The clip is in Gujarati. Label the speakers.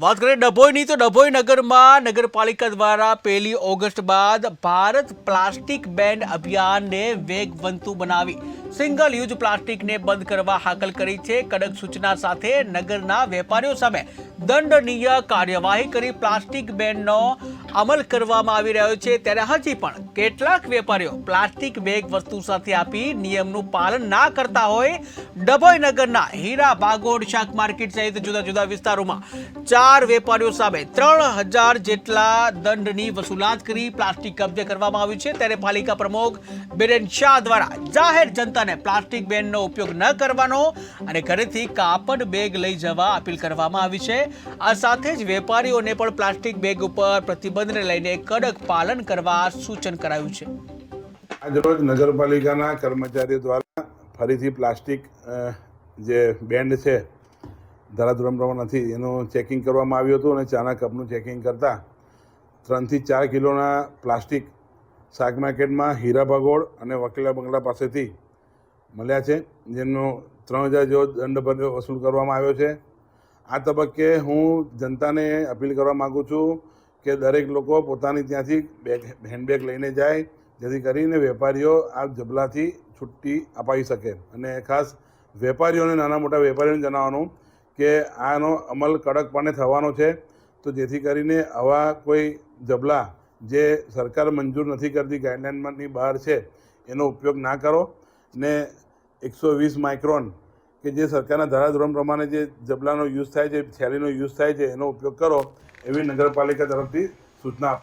Speaker 1: વાત કરીએ ડભોઈની, તો ડભોઈ નગરમાં નગરપાલિકા દ્વારા પહેલી ઓગસ્ટ બાદ ભારત પ્લાસ્ટિક બેન અભિયાનને વેગવંતું બનાવી. સિંગલ યુઝ પ્લાસ્ટિકને બંધ કરવા હાકલ કરી છે કડક સૂચના સાથે નગરના વેપારીઓ સામે. દંડનીય કાર્યવાહી કરી પ્લાસ્ટિક બેનનો અમલ કરવામાં આવી રહ્યો છે. ત્યારે હજી પણ કેટલાક વેપારીઓ પ્લાસ્ટિક બેગ વસ્તુ સાથે આપી નિયમનું પાલન ના કરતા હોય ડભોઈ નગરના હીરા બાગોડ શાક માર્કેટ સહિત જુદા જુદા વિસ્તારોમાં ચાર વેપારીઓ સામે ત્રણ હજાર જેટલા દંડની વસૂલાત કરી પ્લાસ્ટિક કબજે કરવામાં આવ્યું છે. ત્યારે પાલિકા પ્રમુખ બિરેન શાહ દ્વારા જાહેર જનતાને પ્લાસ્ટિક બેનનો ઉપયોગ ન કરવાનો અને ઘરેથી કાપડ બેગ લઈ જવા અપીલ કરવામાં આવી છે. આ સાથે જ વેપારીઓને પણ પ્લાસ્ટિક બેગ ઉપર પ્રતિબંધને લઈને કડક પાલન કરવા સૂચન કરાયું છે.
Speaker 2: આજરોજ નગરપાલિકાના કર્મચારીઓ દ્વારા ફરીથી પ્લાસ્ટિક જે બેન્ડ છે ધારાધોરણ નથી, એનું ચેકિંગ કરવામાં આવ્યું હતું અને ચાના કપનું ચેકિંગ કરતાં ત્રણથી ચાર કિલોના પ્લાસ્ટિક શાક માર્કેટમાં હીરા ભગોળ અને વકીલા બંગલા પાસેથી મળ્યા છે. જેમનો ત્રણ હજાર જેવો દંડ વસૂલ કરવામાં આવ્યો છે. આ તબક્કે હું જનતાને અપીલ કરવા માગું છું કે દરેક લોકો પોતાની ત્યાંથી બેગ, હેન્ડબેગ લઈને જાય, જેથી કરીને વેપારીઓ આ જબલાથી છુટ્ટી અપાવી શકે. અને ખાસ વેપારીઓને, નાના મોટા વેપારીઓને જણાવવાનું કે આનો અમલ કડકપણે થવાનો છે. તો જેથી કરીને આવા કોઈ જબલા જે સરકાર મંજૂર નથી કરતી ગાઈડલાઇનમાંની બહાર છે, એનો ઉપયોગ ના કરો. ને એકસો વીસ માઇક્રોન કે જે સરકારના ધારાધોરણ પ્રમાણે જે જબલાનો યુઝ થાય છે, થેલીનો યુઝ થાય છે, એનો ઉપયોગ કરો એવી નગરપાલિકા તરફથી સૂચના